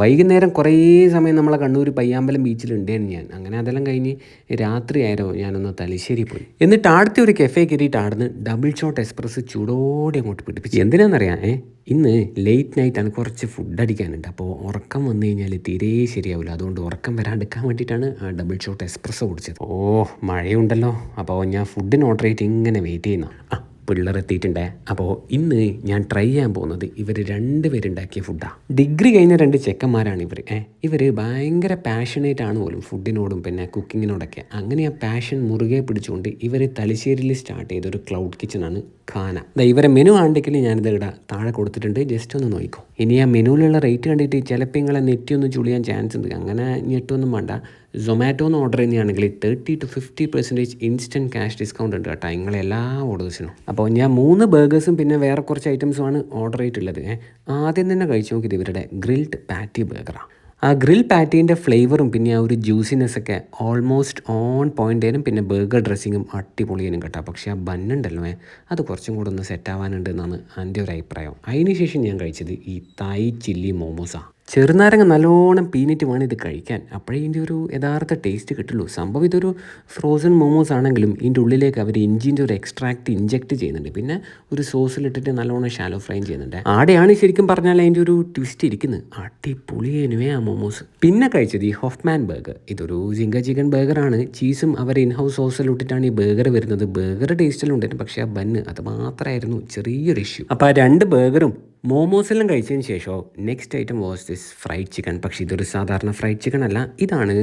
വൈകുന്നേരം കുറേ സമയം നമ്മളെ കണ്ണൂർ പയ്യാമ്പലം ബീച്ചിൽ ബീച്ചിലുണ്ടായിരുന്നു ഞാൻ. അങ്ങനെ അതെല്ലാം കഴിഞ്ഞ് രാത്രിയായിരോ ഞാനൊന്ന് തലശ്ശേരി പോയി. എന്നിട്ട് ആടത്തെ ഒരു കെഫേ കയറിയിട്ട് ആടുന്ന് ഡബിൾ ഷോട്ട് എക്സ്പ്രസ് ചൂടോടെ അങ്ങോട്ട് പിടിപ്പിച്ചു. എന്തിനാണെന്നറിയാം ഏ ഇന്ന് ലേറ്റ് നൈറ്റാണ് കുറച്ച് ഫുഡ് അടിക്കാനുണ്ട്. അപ്പോൾ ഉറക്കം വന്നു കഴിഞ്ഞാൽ തീരെ ശരിയാവില്ല. അതുകൊണ്ട് ഉറക്കം വരാണ്ടിരിക്കാൻ വേണ്ടിയിട്ടാണ് ആ ഡബിൾ ഷോട്ട് എക്സ്പ്രസ് കുടിച്ചത്. ഓ മഴയുണ്ടല്ലോ. അപ്പോൾ ഞാൻ ഫുഡിന് ഓർഡർ ചെയ്തിട്ട് ഇങ്ങനെ വെയിറ്റ് ചെയ്യുന്നു. ആ പിള്ളേർ എത്തിയിട്ടുണ്ട് അപ്പോൾ ഇന്ന് ഞാൻ ട്രൈ ചെയ്യാൻ പോകുന്നത് ഇവർ രണ്ടുപേരുണ്ടാക്കിയ ഫുഡാണ് ഡിഗ്രി കഴിഞ്ഞ രണ്ട് ചെക്കന്മാരാണ് ഇവർ ഏ ഇവർ ഭയങ്കര പാഷനേറ്റ് ആണ് പോലും ഫുഡിനോടും പിന്നെ കുക്കിങ്ങിനോടൊക്കെ അങ്ങനെ ആ പാഷൻ മുറുകെ പിടിച്ചുകൊണ്ട് ഇവർ തലശ്ശേരിയിൽ സ്റ്റാർട്ട് ചെയ്തൊരു ക്ലൗഡ് കിച്ചണാണ് ഖാന. ഇവരെ മെനു ആണ്ടെങ്കിൽ ഞാനിത് ഇവിടെ താഴെ കൊടുത്തിട്ടുണ്ട്. ജസ്റ്റ് ഒന്ന് നോക്കിക്കോ. ഇനി ആ മെനുവിലുള്ള റേറ്റ് കണ്ടിട്ട് ചിലപ്പോൾ നിങ്ങളെ നെറ്റി ഒന്ന് ചുളിയാൻ ചാൻസ് ഉണ്ട്. അങ്ങനെ ഞെട്ടൊന്നും വേണ്ട. സൊമാറ്റോന്ന് ഓർഡർ ചെയ്യുകയാണെങ്കിൽ thirty two fifty percentage instant cash discount ഉണ്ട് കേട്ടോ. നിങ്ങളെ എല്ലാ ഓർഡേഴ്സിനും അപ്പോൾ ഞാൻ മൂന്ന് ബർഗേഴ്സും പിന്നെ വേറെ കുറച്ച് ഐറ്റംസുമാണ് ഓർഡർ ചെയ്തിട്ടുള്ളത്. ആദ്യം തന്നെ കഴിച്ചു നോക്കിയത് ഇവരുടെ ഗ്രിൽഡ് പാറ്റി ബർഗറാണ് ആ. ഗ്രിൽ പാറ്റീന്റെ ഫ്ലേവറും പിന്നെ ആ ഒരു ജ്യൂസിനെസ് ഒക്കെ ഓൾമോസ്റ്റ് ഓൺ പോയിന്റേനും പിന്നെ ബർഗർ ഡ്രസ്സിങ്ങും അടിപൊളിയേനും കേട്ടോ. പക്ഷേ ആ ബണ്ണുണ്ടല്ലോ അത് കുറച്ചും കൂടെ ഒന്ന് സെറ്റ് ആവാനുണ്ട് എന്നാണ് എന്റെ ഒരു അഭിപ്രായം. അതിനുശേഷം ഞാൻ കഴിച്ചത് ഈ തായ് ചില്ലി മോമോസാണ് ചെറുനാരങ്ങ നല്ലോണം പീനിറ്റ് വേണം ഇത് കഴിക്കാൻ. അപ്പോഴേ ഇതിന്റെ ഒരു യഥാർത്ഥ ടേസ്റ്റ് കിട്ടുള്ളൂ. സംഭവം ഇതൊരു ഫ്രോസൺ മോമോസ് ആണെങ്കിലും ഇതിന്റെ ഉള്ളിലേക്ക് അവർ ഇഞ്ചിന്റെ ഒരു എക്സ്ട്രാക്റ്റ് ഇഞ്ചെക്ട് ചെയ്യുന്നുണ്ട്. പിന്നെ ഒരു സോസിലിട്ടിട്ട് നല്ലോണം ഷാലോ ഫ്രൈ ചെയ്യുന്നുണ്ട്. ആടെയാണ് ശരിക്കും പറഞ്ഞാൽ അതിന്റെ ഒരു ട്വിസ്റ്റ് ഇരിക്കുന്നത് അടിപൊളിയേനുവേ ആ മോമോസ് പിന്നെ കഴിച്ചത് ഈ ഹോഫ്മാൻ ബർഗർ ഇതൊരു ജിങ്ക ചിക്കൻ ബർഗറാണ് ചീസും അവർ ഇൻഹൗസ് സോസിലിട്ടിട്ടാണ് ഈ ബർഗർ വരുന്നത്. ബർഗർ ടേസ്റ്റിലുണ്ടായിരുന്നു പക്ഷേ ആ ബന്ന് അത് മാത്രമായിരുന്നു ചെറിയൊരു ഇഷ്യൂ അപ്പോൾ ആ രണ്ട് ബർഗറും മോമോസെല്ലാം കഴിച്ചതിന് ശേഷം next item was this fried chicken പക്ഷേ ഇതൊരു സാധാരണ ഫ്രൈഡ് ചിക്കൻ അല്ല. ഇതാണ്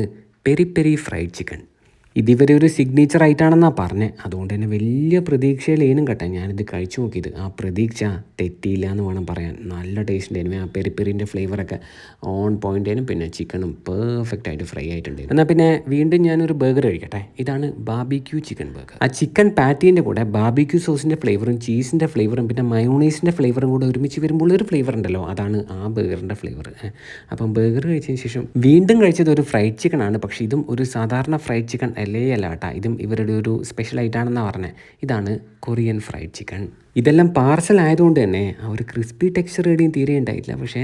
പെരി പെരി ഫ്രൈഡ് ചിക്കൻ ഇതിവരെ ഒരു സിഗ്നേച്ചർ ആയിട്ടാണെന്നാണ് പറഞ്ഞത് അതുകൊണ്ട് തന്നെ വലിയ പ്രതീക്ഷയിലേനും കേട്ടോ. ഞാനിത് കഴിച്ചു നോക്കിയത്. ആ പ്രതീക്ഷ തെറ്റിയില്ല എന്ന് വേണം പറയാൻ. നല്ല ടേസ്റ്റ് ഉണ്ടായിരുന്നു ആ പെരിപ്പെരിന്റെ ഫ്ലേവറൊക്കെ ഓൺ പോയിന്റേനും പിന്നെ ചിക്കനും പെർഫെക്റ്റ് ആയിട്ട് ഫ്രൈ ആയിട്ടുണ്ട് എന്നാൽ പിന്നെ വീണ്ടും ഞാനൊരു ബർഗർ കഴിക്കട്ടെ. ഇതാണ് ബാബിക്യൂ ചിക്കൻ ബർഗർ ആ ചിക്കൻ പാറ്റീന്റെ കൂടെ ബാബിക്യൂ സോസിന്റെ ഫ്ലേവറും ചീസിന്റെ ഫ്ലേവറും പിന്നെ മയോണൈസിന്റെ ഫ്ലേവറും കൂടെ ഒരുമിച്ച് വരുമ്പോൾ ഒരു ഫ്ലേവർ ഉണ്ടല്ലോ. അതാണ് ആ ബർഗറിന്റെ ഫ്ലേവർ അപ്പം ബർഗർ കഴിച്ചതിന് ശേഷം വീണ്ടും കഴിച്ചത് ഒരു ഫ്രൈഡ് ചിക്കൻ ആണ്. പക്ഷേ ഇതും ഒരു സാധാരണ ഫ്രൈഡ് ചിക്കൻ അല്ലേ അല്ല കേട്ടോ ഇതും ഇവരുടെ ഒരു സ്പെഷ്യൽ ആയിട്ടാണെന്നാണ് പറഞ്ഞത് ഇതാണ് കൊറിയൻ ഫ്രൈഡ് ചിക്കൻ. ഇതെല്ലാം പാർസൽ ആയതുകൊണ്ട് തന്നെ ആ ഒരു ക്രിസ്പി ടെക്സ്ചർ എവിടെയും തീരെ ഉണ്ടായിട്ടില്ല. പക്ഷേ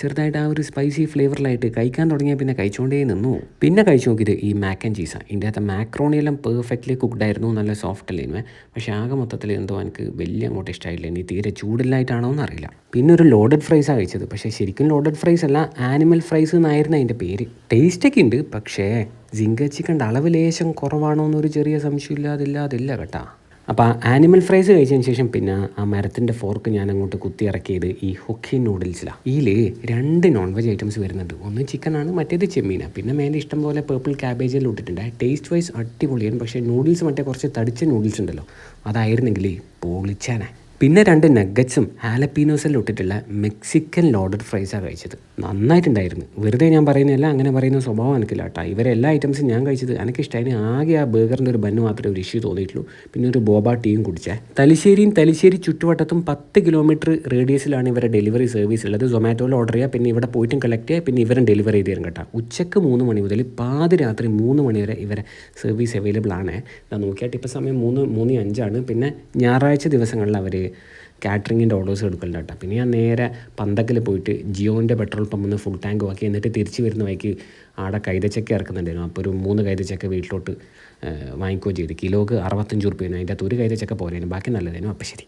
ചെറുതായിട്ട് ആ ഒരു സ്പൈസി ഫ്ലേവറിലായിട്ട് കഴിക്കാൻ തുടങ്ങിയാൽ പിന്നെ കഴിച്ചുകൊണ്ടേ നിന്നു. പിന്നെ കഴിച്ചു നോക്കിയത് ഈ മാക്ക് ആൻഡ് ചീസാണ് ഇതിന്റെ അകത്ത് മാക്രോണി എല്ലാം പെർഫെക്റ്റ്ലി കുക്ക്ഡ് ആയിരുന്നു. നല്ല സോഫ്റ്റ് അല്ലായിരുന്നു പക്ഷേ ആകെ മൊത്തത്തിൽ എന്തോ എനിക്ക് വലിയ അങ്ങോട്ട് ഇഷ്ടമായില്ല ഇനി തീരെ ചൂടില്ലായിട്ടാണോ എന്നറിയില്ല. പിന്നെ ഒരു ലോഡഡ് ഫ്രൈസാണ് കഴിച്ചത്. പക്ഷേ ശരിക്കും ലോഡഡ് ഫ്രൈസ് അല്ല ആനിമൽ ഫ്രൈസ് എന്നായിരുന്നു അതിന്റെ പേര്. ടേസ്റ്റൊക്കെ ഉണ്ട്. പക്ഷേ ജിങ്ക ചിക്കന്റെ അളവ് ലേശം കുറവാണോ എന്നൊരു ചെറിയ സംശയമില്ലാതില്ലാതില്ല കേട്ടാ. അപ്പോൾ ആനിമൽ ഫ്രൈസ് കഴിച്ചതിന് ശേഷം പിന്നെ ആ മരത്തിന്റെ ഫോർക്ക് ഞാൻ അങ്ങോട്ട് കുത്തി ഇറക്കിയത് ഈ ഹൊക്കി നൂഡിൽസിലാണ് ഇതിൽ രണ്ട് നോൺ വെജ് ഐറ്റംസ് വരുന്നുണ്ട്. ഒന്ന് ചിക്കനാണ് മറ്റേത് ചെമ്മീനാണ് പിന്നെ മേലെ ഇഷ്ടം പോലെ പേർപ്പിൾ ക്യാബേജിൽ ഇട്ടിട്ടുണ്ട്. ടേസ്റ്റ് വൈസ് അടിപൊളിയാണ്. പക്ഷേ നൂഡിൽസ് മറ്റേ കുറച്ച് തടിച്ച നൂഡിൽസ് ഉണ്ടല്ലോ. അതായിരുന്നെങ്കിൽ പൊളിച്ചാനെ. പിന്നെ രണ്ട് നഗറ്റ്സും ആലപ്പീനോസിൽ ഇട്ടിട്ടുള്ള മെക്സിക്കൻ ലോഡഡ് ഫ്രൈസാണ് കഴിച്ചത്. നന്നായിട്ടുണ്ടായിരുന്നു. വെറുതെ ഞാൻ പറയുന്നതല്ല അങ്ങനെ പറയുന്ന സ്വഭാവം എനിക്കില്ല കേട്ടോ. ഇവരെ എല്ലാ ഐറ്റംസും ഞാൻ കഴിച്ചത് എനിക്കിഷ്ടമായി ആകെ ആ ബർഗറിന്റെ ഒരു ബന്ന് മാത്രമേ ഒരു ഇഷ്യൂ തോന്നിയിട്ടുള്ളൂ. പിന്നെ ഒരു ബോബ ടീയും കുടിച്ചേ. തലശ്ശേരിയും തലശ്ശേരി ചുറ്റുവട്ടത്തും പത്ത് കിലോമീറ്റർ റേഡിയസിലാണ് ഇവരുടെ ഡെലിവറി സർവീസ് ഉള്ളത്. സൊമാറ്റോയിൽ ഓർഡർ ചെയ്യുക പിന്നെ ഇവിടെ പോയിട്ടും കളക്ട് ചെയ്യുക പിന്നെ ഇവരും ഡെലിവറി ചെയ്ത് തരും കേട്ടോ. ഉച്ചയ്ക്ക് മൂന്ന് മണി മുതൽ പാതിരാത്രി മൂന്ന് മണി വരെ ഇവരെ സർവീസ് അവൈലബിൾ ആണ്. ഞാൻ നോക്കിയായിട്ട് ഇപ്പോൾ സമയം മൂന്ന് മൂന്ന് അഞ്ചാണ്. പിന്നെ ഞായറാഴ്ച ദിവസങ്ങളിൽ അവർ കാറ്ററിങ്ങിന്റെ ഓർഡേഴ്സ് എടുക്കലുണ്ട് കേട്ടോ. പിന്നെ ഞാൻ നേരെ പന്തക്കിൽ പോയിട്ട് ജിയോന്റെ പെട്രോൾ പമ്പിൽ നിന്ന് ഫുൾ ടാങ്ക് ആക്കി എന്നിട്ട് തിരിച്ച് വരുന്ന വഴിക്ക് ആടെ കൈതച്ചക്ക ഇറക്കുന്നുണ്ടായിരുന്നു. അപ്പോൾ ഒരു മൂന്ന് കൈതച്ചക്ക വീട്ടിലോട്ട് വാങ്ങിക്കുകയും ചെയ്തു. കിലോക്ക് അറുപത്തഞ്ച് റുപ്യാണ് അതിന്റെ അകത്ത് ഒരു കൈതച്ചക്ക പോരായിരുന്നു. ബാക്കി നല്ലതായിരുന്നു അപ്പോൾ ശരി.